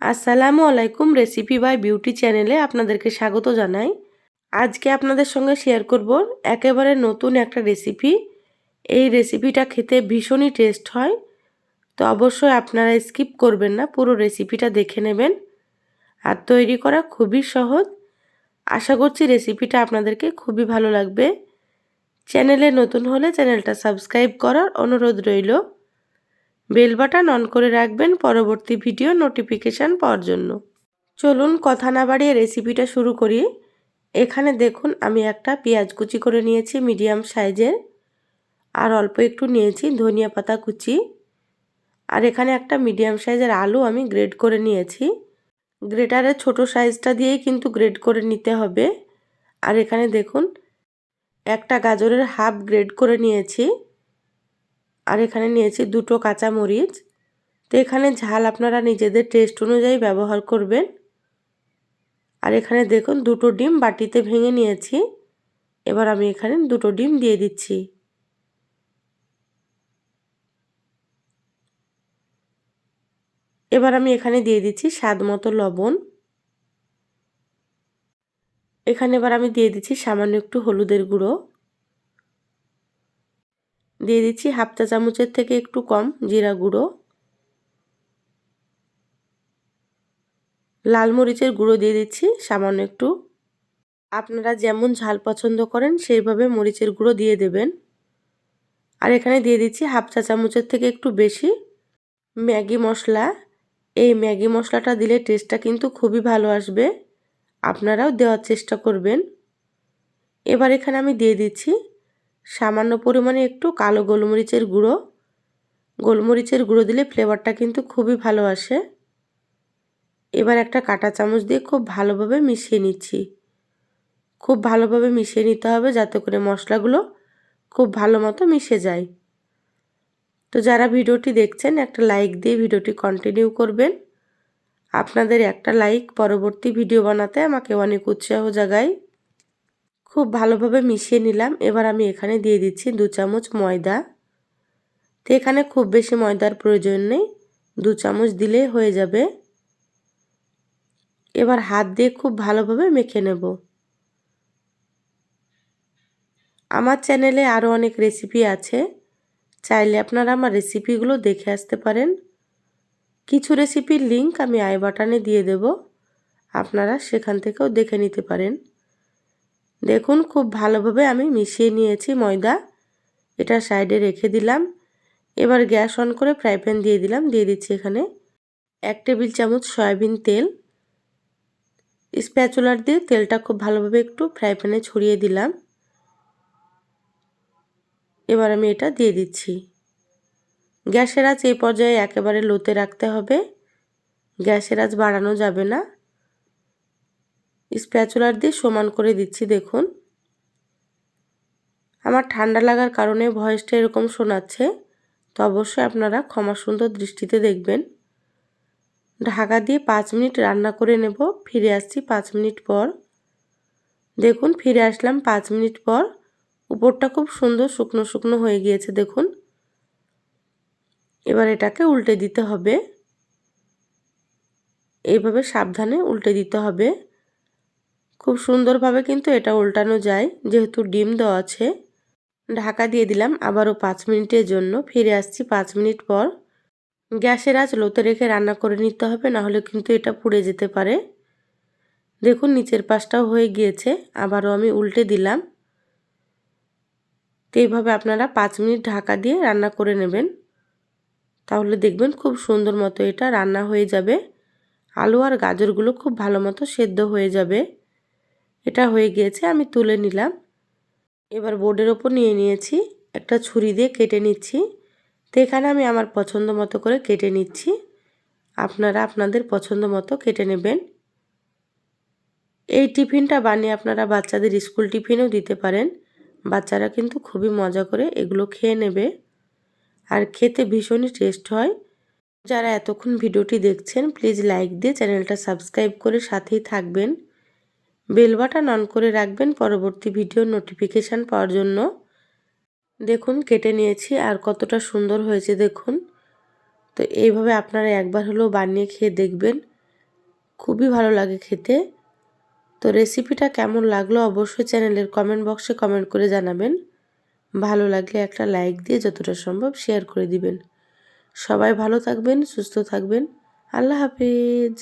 আসসালামু আলাইকুম recipe by beauty চ্যানেলে আপনাদেরকে স্বাগত জানাই। আজকে আপনাদের সঙ্গে শেয়ার করব একেবারে নতুন একটা রেসিপি এই রেসিপিটা খেতে ভীষণই টেস্ট হয়। তো অবশ্যই আপনারা স্কিপ করবেন না, পুরো রেসিপিটা দেখে নেবেন। আর তৈরি করা খুবই সহজ। আশা করছি রেসিপিটা আপনাদেরকে খুবই ভালো লাগবে। চ্যানেলে নতুন হলে চ্যানেলটা সাবস্ক্রাইব করার অনুরোধ রইল। বেল বাটন অন করে রাখবেন পরবর্তী ভিডিও নোটিফিকেশান পাওয়ার জন্য। চলুন কথা না বাড়িয়ে রেসিপিটা শুরু করি। এখানে দেখুন, আমি একটা পেঁয়াজ কুচি করে নিয়েছি মিডিয়াম সাইজের। আর অল্প একটু নিয়েছি ধনিয়া পাতা কুচি। আর এখানে একটা মিডিয়াম সাইজের আলু আমি গ্রেড করে নিয়েছি। গ্রেটারের ছোট সাইজটা দিয়েই কিন্তু গ্রেড করে নিতে হবে। আর এখানে দেখুন, একটা গাজরের হাফ গ্রেড করে নিয়েছি। আর এখানে নিয়েছি দুটো কাঁচা মরিচ তো এখানে ঝাল আপনারা নিজেদের টেস্ট অনুযায়ী ব্যবহার করবেন। আর এখানে দেখুন দুটো ডিম বাটিতে ভেঙে নিয়েছি। এবার আমি এখানে দুটো ডিম দিয়ে দিচ্ছি। এবার আমি এখানে দিয়ে দিচ্ছি স্বাদ মতো লবণ। এখানে এবার আমি দিয়ে দিচ্ছি সামান্য একটু হলুদের গুঁড়ো। দিয়ে দিচ্ছি হাফ চা চামচের থেকে একটু কম জিরা গুঁড়ো। লাল মরিচের গুঁড়ো দিয়ে দিচ্ছি সামান্য একটু। আপনারা যেমন ঝাল পছন্দ করেন সেইভাবে মরিচের গুঁড়ো দিয়ে দেবেন। আর এখানে দিয়ে দিচ্ছি হাফ চা চামচের থেকে একটু বেশি ম্যাগি মশলা। এই ম্যাগি মশলাটা দিলে টেস্টটা কিন্তু খুবই ভালো আসবে। আপনারাও দেওয়ার চেষ্টা করবেন। এবার এখানে আমি দিয়ে দিচ্ছি সামান্য পরিমাণে একটু কালো গোলমরিচের গুঁড়ো। গোলমরিচের গুঁড়ো দিলে ফ্লেভারটা কিন্তু খুবই ভালো আসে। এবার একটা কাটা চামচ দিয়ে খুব ভালোভাবে মিশিয়ে নিচ্ছি। খুব ভালোভাবে মিশিয়ে নিতে হবে যাতে করে মশলাগুলো খুব ভালো মতো মিশে যায়। তো যারা ভিডিওটি দেখছেন, একটা লাইক দিয়ে ভিডিওটি কন্টিনিউ করবেন। আপনাদের একটা লাইক পরবর্তী ভিডিও বানাতে আমাকে অনেক উৎসাহ জাগায়। খুব ভালোভাবে মিশিয়ে নিলাম। এবার আমি এখানে দিয়ে দিচ্ছি দু চামচ ময়দা। তো এখানে খুব বেশি ময়দার প্রয়োজন নেই। দু চামচ দিলেই হয়ে যাবে। এবার হাত দিয়ে খুব ভালোভাবে মেখে নেব। আমার চ্যানেলে আরও অনেক রেসিপি আছে। চাইলে আপনারা আমার রেসিপিগুলো দেখে আসতে পারেন। কিছু রেসিপির লিংক আমি আই বাটনে দিয়ে দেব। আপনারা সেখান থেকেও দেখে নিতে পারেন। দেখুন, খুব ভালোভাবে আমি মিশিয়ে নিয়েছি ময়দা। এটা সাইডে রেখে দিলাম। এবার গ্যাস অন করে ফ্রাই প্যান দিয়ে দিলাম। দিয়ে দিচ্ছি এখানে এক টেবিল চামচ সয়াবিন তেল। স্প্যাচুলার দিয়ে তেলটা খুব ভালোভাবে একটু ফ্রাই প্যানে ছড়িয়ে দিলাম। এবার আমি এটা দিয়ে দিচ্ছি। গ্যাসের আঁচ এই পর্যায়ে একেবারে লোতে রাখতে হবে। গ্যাসের আঁচ বাড়ানো যাবে না। স্প্যাচুলার দিয়ে সমান করে দিচ্ছি, দেখুন। আমার ঠান্ডা লাগার কারণে ভয়েসটা এরকম শোনাচ্ছে, তো অবশ্যই আপনারা ক্ষমা সুন্দর দৃষ্টিতে দেখবেন। ঢাকা দিয়ে পাঁচ মিনিট রান্না করে নেব, ফিরে আসছি পাঁচ মিনিট পর। দেখুন, ফিরে আসলাম পাঁচ মিনিট পর। উপরটা খুব সুন্দর শুকনো শুকনো হয়ে গিয়েছে, দেখুন। এবার এটাকে উল্টে দিতে হবে। এইভাবে সাবধানে উল্টে দিতে হবে। খুব সুন্দরভাবে কিন্তু এটা উল্টানো যায়, যেহেতু ডিম দেওয়া আছে। ঢাকা দিয়ে দিলাম, আবারও পাঁচ মিনিটের জন্য। ফিরে আসছি পাঁচ মিনিট পর। গ্যাসের আঁচ লোতে রেখে রান্না করে নিতে হবে, নাহলে কিন্তু এটা পুড়ে যেতে পারে। দেখুন, নিচের পাশটাও হয়ে গিয়েছে, আবারও আমি উল্টে দিলাম। তো এইভাবে আপনারা পাঁচ মিনিট ঢাকা দিয়ে রান্না করে নেবেন। তাহলে দেখবেন খুব সুন্দর মতো এটা রান্না হয়ে যাবে। আলু আর গাজরগুলো খুব ভালো মতো সেদ্ধ হয়ে যাবে। এটা হয়ে গিয়েছে, আমি তুলে নিলাম। এবার বোর্ডের ওপর নিয়ে নিয়েছি, একটা ছুরি দিয়ে কেটে নিচ্ছি। তো এখানে আমি আমার পছন্দ মতো করে কেটে নিচ্ছি। আপনারা আপনাদের পছন্দ মতো কেটে নেবেন। এই টিফিনটা বানিয়ে আপনারা বাচ্চাদের স্কুল টিফিনেও দিতে পারেন। বাচ্চারা কিন্তু খুবই মজা করে এগুলো খেয়ে নেবে। আর খেতে ভীষণই টেস্ট হয়। যারা এতক্ষণ ভিডিওটি দেখছেন, প্লিজ লাইক দিয়ে চ্যানেলটা সাবস্ক্রাইব করে সাথেই থাকবেন। বেল বাটন অন করে রাখবেন পরবর্তী ভিডিও নোটিফিকেশান পাওয়ার জন্য। দেখুন, কেটে নিয়েছি আর কতটা সুন্দর হয়েছে, দেখুন। তো এইভাবে আপনারা একবার হলেও বানিয়ে খেয়ে দেখবেন। খুবই ভালো লাগে খেতে। তো রেসিপিটা কেমন লাগল অবশ্যই চ্যানেলের কমেন্ট বক্সে কমেন্ট করে জানাবেন। ভালো লাগলে একটা লাইক দিয়ে যতটা সম্ভব শেয়ার করে দিবেন। সবাই ভালো থাকবেন, সুস্থ থাকবেন। আল্লাহ হাফিজ।